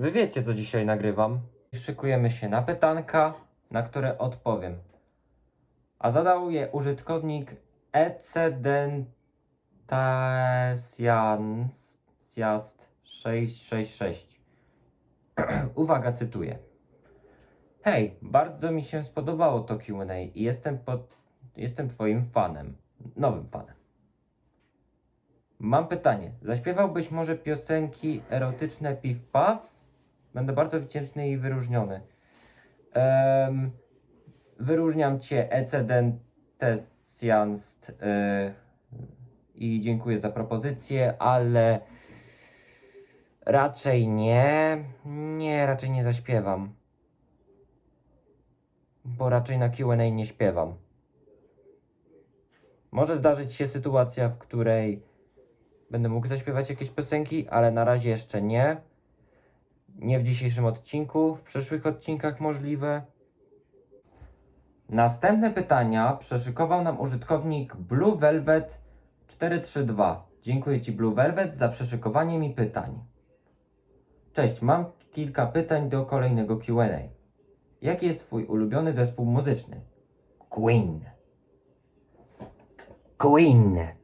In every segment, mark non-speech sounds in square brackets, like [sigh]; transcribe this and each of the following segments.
Wy wiecie, co dzisiaj nagrywam. Szykujemy się na pytanka, na które odpowiem. A zadał je użytkownik Ecedentasiast666. [clears throat] Uwaga, cytuję. Hej, bardzo mi się spodobało to Q&A i jestem, pod, jestem twoim fanem. Nowym fanem. Mam pytanie. Zaśpiewałbyś może piosenki erotyczne Piw Paw? Będę bardzo wdzięczny i wyróżniony. Em, wyróżniam cię Ecedentesjanst yy, i dziękuję za propozycję, ale raczej nie. Nie, raczej nie zaśpiewam. Bo raczej na Q&A nie śpiewam. Może zdarzyć się sytuacja, w której będę mógł zaśpiewać jakieś piosenki, ale na razie jeszcze nie. Nie w dzisiejszym odcinku, w przyszłych odcinkach możliwe. Następne pytania przeszykował nam użytkownik Blue Velvet 432. Dziękuję Ci Blue Velvet za przeszykowanie mi pytań. Cześć, mam kilka pytań do kolejnego Q&A. Jaki jest Twój ulubiony zespół muzyczny? Queen. Queen.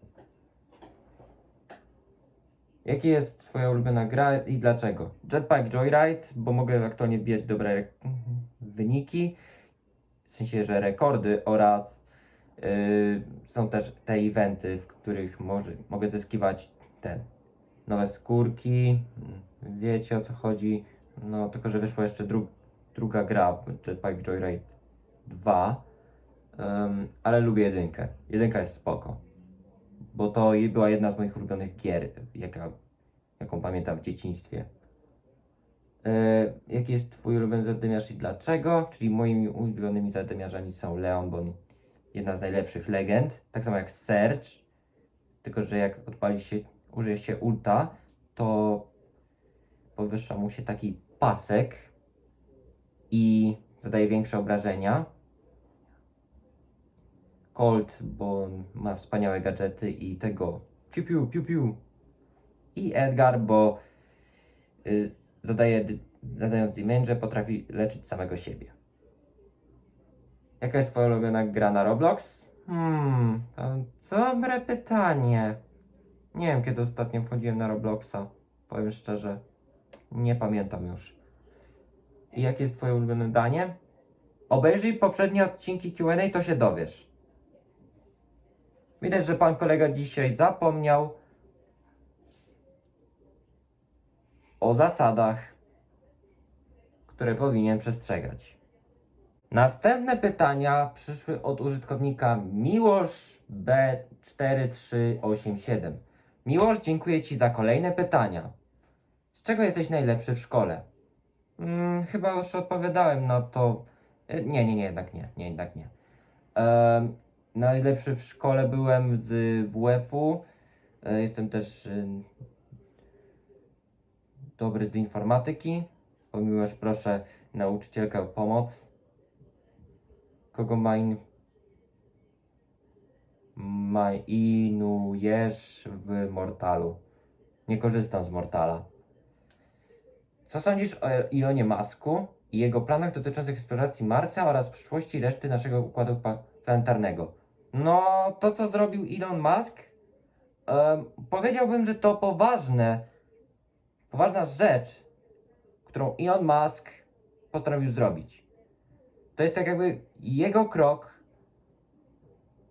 Jaki jest Twoja ulubiona gra i dlaczego? Jetpack Joyride, bo mogę aktualnie wbijać dobre re- wyniki, w sensie, że rekordy oraz yy, są też te eventy, w których może, mogę zyskiwać te nowe skórki, wiecie o co chodzi, no tylko, że wyszła jeszcze dru- druga gra Jetpack Joyride 2, Ym, ale lubię jedynkę, jedynka jest spoko bo to była jedna z moich ulubionych gier, jaka, jaką pamiętam w dzieciństwie. E, jaki jest Twój ulubiony zadymiarz i dlaczego? Czyli moimi ulubionymi zadymiarzami są Leon, bo on jedna z najlepszych legend, tak samo jak Serge, tylko że jak odpali się, użyje się ulta, to podwyższa mu się taki pasek i zadaje większe obrażenia. Colt, bo ma wspaniałe gadżety i tego piu piu piu piu. I Edgar, bo y, zadaje, zadając damage potrafi leczyć samego siebie. Jaka jest twoja ulubiona gra na Roblox? Hmm, to dobre pytanie. Nie wiem kiedy ostatnio wchodziłem na Robloxa. Powiem szczerze, nie pamiętam już. I jakie jest twoje ulubione danie? Obejrzyj poprzednie odcinki Q&A, to się dowiesz. Widać, że pan kolega dzisiaj zapomniał o zasadach, które powinien przestrzegać. Następne pytania przyszły od użytkownika Miłosz B4387. Miłosz, dziękuję Ci za kolejne pytania. Z czego jesteś najlepszy w szkole? Hmm, chyba już odpowiadałem na to. E, Nie, nie, nie, jednak nie, nie, jednak nie. Em, Najlepszy w szkole byłem z WF-u. E, Jestem też y, dobry z informatyki. Pomimo, że proszę nauczycielkę o pomoc. Kogo main mainujesz w Mortalu? Nie korzystam z Mortala. Co sądzisz o Elonie Masku i jego planach dotyczących eksploracji Marsa oraz przyszłości reszty naszego układu planetarnego? No, to co zrobił Elon Musk, em, powiedziałbym, że to poważne, poważna rzecz, którą Elon Musk postanowił zrobić. To jest tak jakby jego krok,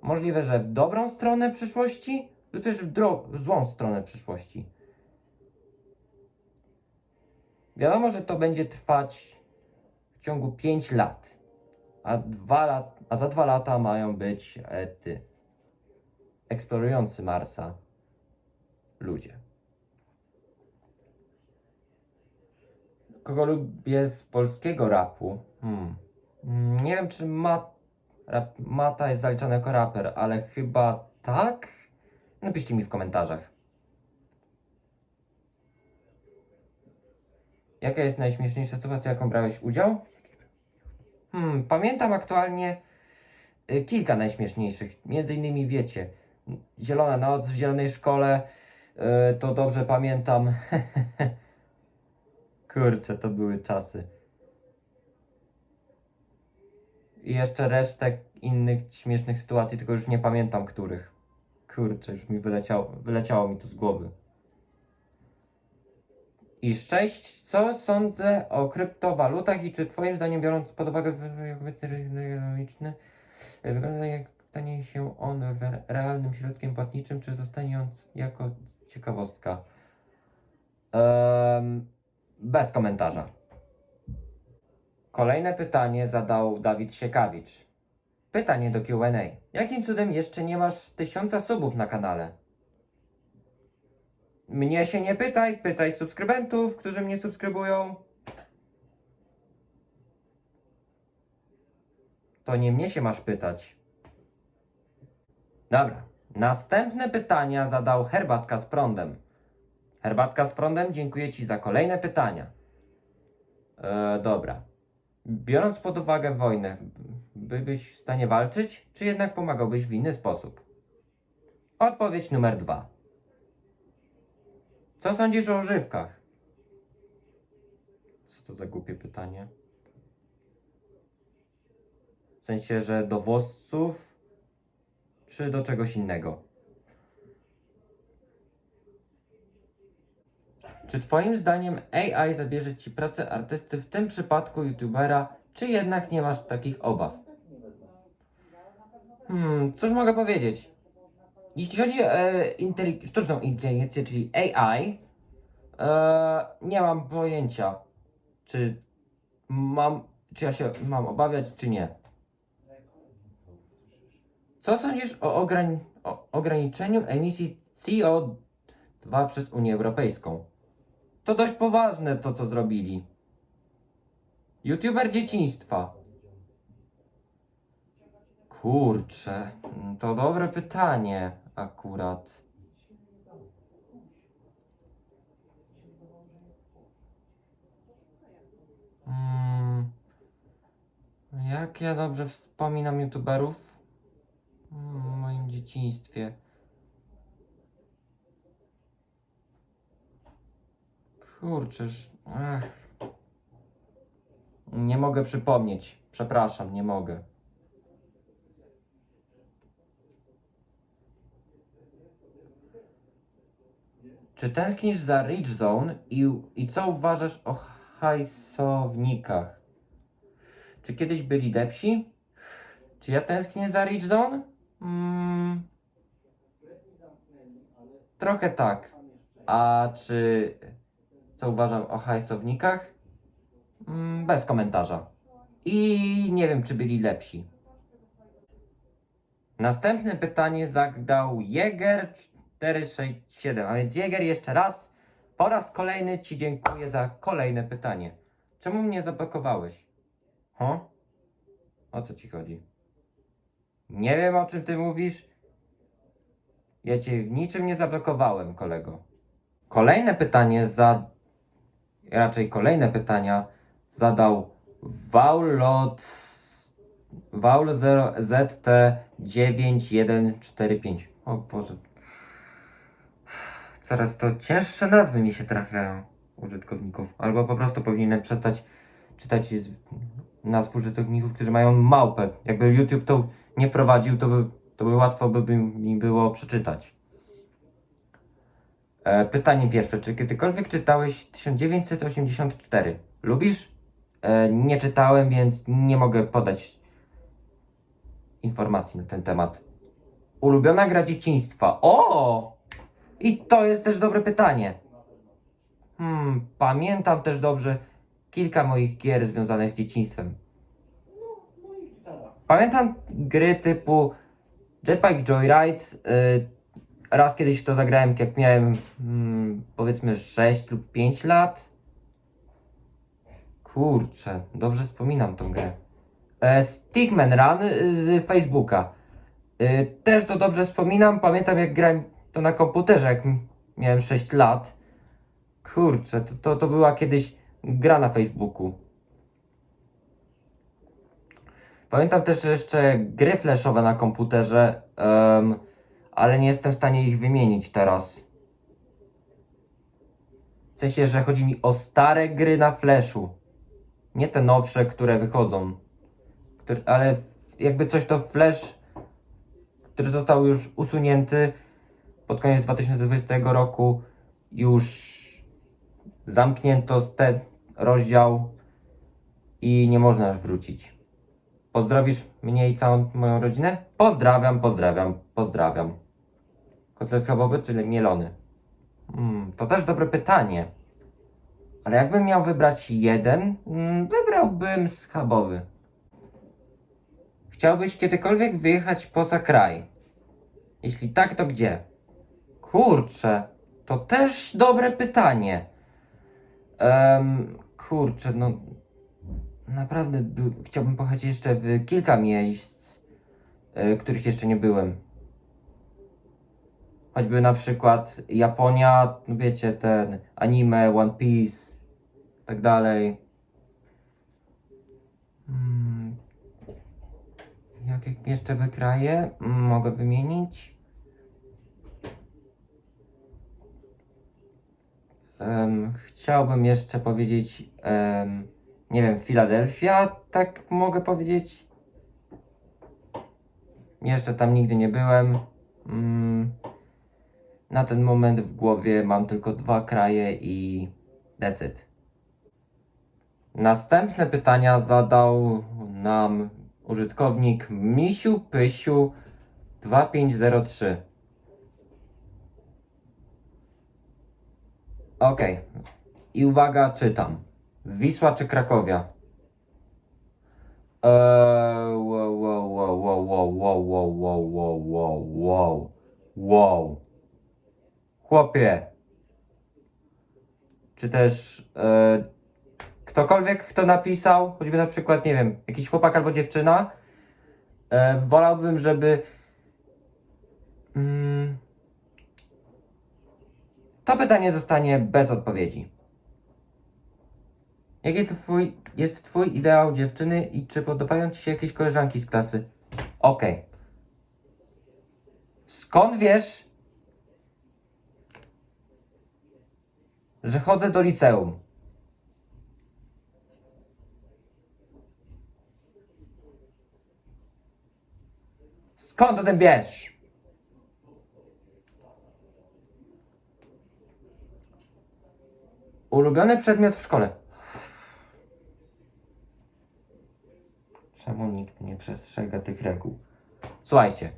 możliwe, że w dobrą stronę przyszłości, lub też w złą stronę przyszłości. Wiadomo, że to będzie trwać w ciągu 5 lat, a, dwa lat, a za dwa lata mają być ety, eksplorujący Marsa ludzie. Kogo lubię z polskiego rapu? Hmm. Mm, Nie wiem, czy Ma, rap, Mata jest zaliczany jako raper, ale chyba tak? Napiszcie mi w komentarzach. Jaka jest najśmieszniejsza sytuacja, jaką brałeś udział? Hmm, pamiętam aktualnie kilka najśmieszniejszych. Między innymi wiecie, Zielona Noc w Zielonej Szkole, y, to dobrze pamiętam. [laughs] Kurczę, to były czasy. I jeszcze resztę innych śmiesznych sytuacji, tylko już nie pamiętam których. Kurczę, już mi wyleciało, wyleciało mi to z głowy. I sześć, co sądzę o kryptowalutach i czy twoim zdaniem biorąc pod uwagę ekonomiczny, wygląda jak stanie się on re- realnym środkiem płatniczym, czy zostanie on jako ciekawostka? Em, bez komentarza. Kolejne pytanie zadał Dawid Siekawicz. Pytanie do QA. Jakim cudem jeszcze nie masz tysiąca subów na kanale? Mnie się nie pytaj, pytaj subskrybentów, którzy mnie subskrybują. To nie mnie się masz pytać. Dobra. Następne pytania zadał Herbatka z prądem. Herbatka z prądem, dziękuję Ci za kolejne pytania. E, dobra. Biorąc pod uwagę wojnę, byłbyś w stanie walczyć, czy jednak pomagałbyś w inny sposób? Odpowiedź numer dwa. Co sądzisz o używkach? Co to za głupie pytanie? W sensie, że do włosów, czy do czegoś innego? Czy Twoim zdaniem AI zabierze Ci pracę artysty, w tym przypadku youtubera, czy jednak nie masz takich obaw? Hmm, cóż mogę powiedzieć? Jeśli chodzi o e, sztuczną inteligencję, czyli AI, e, nie mam pojęcia, czy mam, czy ja się mam obawiać, czy nie. Co sądzisz o, o ograniczeniu emisji CO2 przez Unię Europejską? To dość poważne to, co zrobili. YouTuber dzieciństwa. Kurczę, mm, to dobre pytanie akurat. Mm, jak ja dobrze wspominam YouTuberów dzieciństwie. Kurczę, ach. Nie mogę przypomnieć. Przepraszam, nie mogę. Czy tęsknisz za Rich Zone i, i co uważasz o hajsownikach? Czy kiedyś byli lepsi? Czy ja tęsknię za Rich Zone? Mm, trochę tak. A czy co uważam o hajsownikach? Mm, bez komentarza. I nie wiem, czy byli lepsi. Następne pytanie zadał Jäger467. A więc Jäger jeszcze raz, po raz kolejny Ci dziękuję za kolejne pytanie. Czemu mnie zablokowałeś? Ho? O co Ci chodzi? Nie wiem o czym Ty mówisz. Ja Cię w niczym nie zablokowałem, kolego. Kolejne pytanie za... Raczej kolejne pytania zadał Vaulot... Vaul 0 ZT9145. O Boże. Coraz to cięższe nazwy mi się trafiają użytkowników. Albo po prostu powinienem przestać czytać nazw użytkowników, którzy mają małpę. Jakby YouTube to nie wprowadził, to by, to by łatwo by mi było przeczytać. E, pytanie pierwsze. Czy kiedykolwiek czytałeś 1984? Lubisz? E, nie czytałem, więc nie mogę podać informacji na ten temat. Ulubiona gra dzieciństwa. O! I to jest też dobre pytanie. Hmm, pamiętam też dobrze kilka moich gier związanych z dzieciństwem. Pamiętam gry typu Jetpack Joyride. y, raz kiedyś w to zagrałem, jak miałem mm, powiedzmy 6 lub 5 lat. Kurczę, dobrze wspominam tą grę. E, Stickman Run y, z Facebooka. Y, też to dobrze wspominam. Pamiętam jak grałem to na komputerze, jak miałem 6 lat. Kurczę, to, to, to była kiedyś gra na Facebooku. Pamiętam też jeszcze gry flashowe na komputerze, em, ale nie jestem w stanie ich wymienić teraz. W sensie, że chodzi mi o stare gry na Flashu. Nie te nowsze, które wychodzą. Które, ale jakby coś to Flash, który został już usunięty pod koniec 2020 roku, już zamknięto ten rozdział i nie można już wrócić. Pozdrowisz mnie i całą moją rodzinę? Pozdrawiam, pozdrawiam, pozdrawiam. Kotlet schabowy czy mielony? Hmm, to też dobre pytanie. Ale jakbym miał wybrać jeden, mm, wybrałbym schabowy. Chciałbyś kiedykolwiek wyjechać poza kraj? Jeśli tak, to gdzie? Kurczę, to też dobre pytanie. Em, kurczę, no naprawdę by, chciałbym pojechać jeszcze w kilka miejsc, y, których jeszcze nie byłem. Choćby na przykład Japonia, no wiecie, ten anime, One Piece, tak dalej. Mm. Jakie jeszcze by kraje mogę wymienić? Em, chciałbym jeszcze powiedzieć, em, nie wiem, Filadelfia, tak mogę powiedzieć. Jeszcze tam nigdy nie byłem. Mm, na ten moment w głowie mam tylko dwa kraje i it. Następne pytania zadał nam użytkownik Misiu Pysiu 2503. Okej. I uwaga, czytam. Wisła czy Krakowia? Eee, wow, wow, wow, wow, wow, wow, wow, wow, wow, wow, wow, wow. Chłopie. Czy też e, ktokolwiek, kto napisał, choćby na przykład, nie wiem, jakiś chłopak albo dziewczyna, e, wolałbym, żeby mm, to pytanie zostanie bez odpowiedzi. Jaki twój, jest twój ideał dziewczyny i czy podobają ci się jakieś koleżanki z klasy? Okej. Skąd wiesz, że chodzę do liceum? Skąd o tym wiesz? Ulubiony przedmiot w szkole. Czemu nikt nie przestrzega tych reguł? Słuchajcie.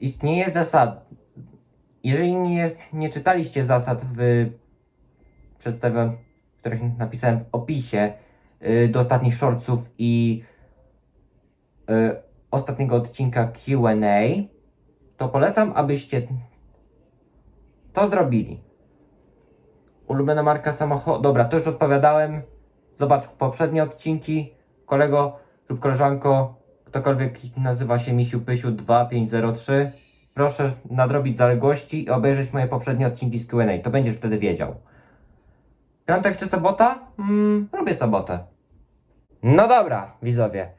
Istnieje zasad. Jeżeli nie, nie czytaliście zasad w przedstawion, których napisałem w opisie y, do ostatnich shortsów i y, ostatniego odcinka QA, to polecam, abyście to zrobili. Ulubiona marka samochodu. Dobra, to już odpowiadałem. Zobacz poprzednie odcinki. Kolego lub koleżanko, ktokolwiek nazywa się Misiu Pysiu 2503. Proszę nadrobić zaległości i obejrzeć moje poprzednie odcinki z QA. To będziesz wtedy wiedział. Piątek czy sobota? Mm, sobotę. No dobra, widzowie.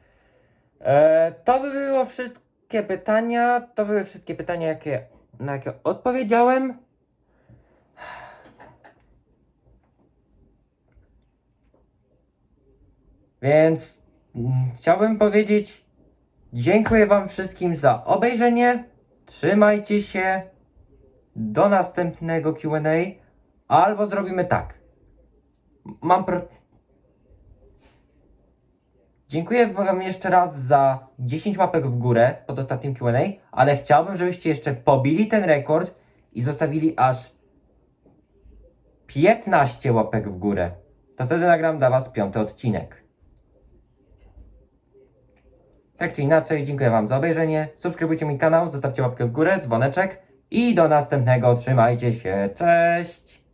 E, to by było wszystkie pytania. To były wszystkie pytania, jakie, na jakie odpowiedziałem. Więc mm, chciałbym powiedzieć dziękuję Wam wszystkim za obejrzenie. Trzymajcie się. Do następnego QA. Albo zrobimy tak. Mam pro... Dziękuję Wam jeszcze raz za 10 łapek w górę pod ostatnim QA, ale chciałbym, żebyście jeszcze pobili ten rekord i zostawili aż 15 łapek w górę. To wtedy nagram dla Was piąty odcinek. Tak czy inaczej, dziękuję Wam za obejrzenie. Subskrybujcie mój kanał, zostawcie łapkę w górę, dzwoneczek i do następnego. Trzymajcie się, cześć!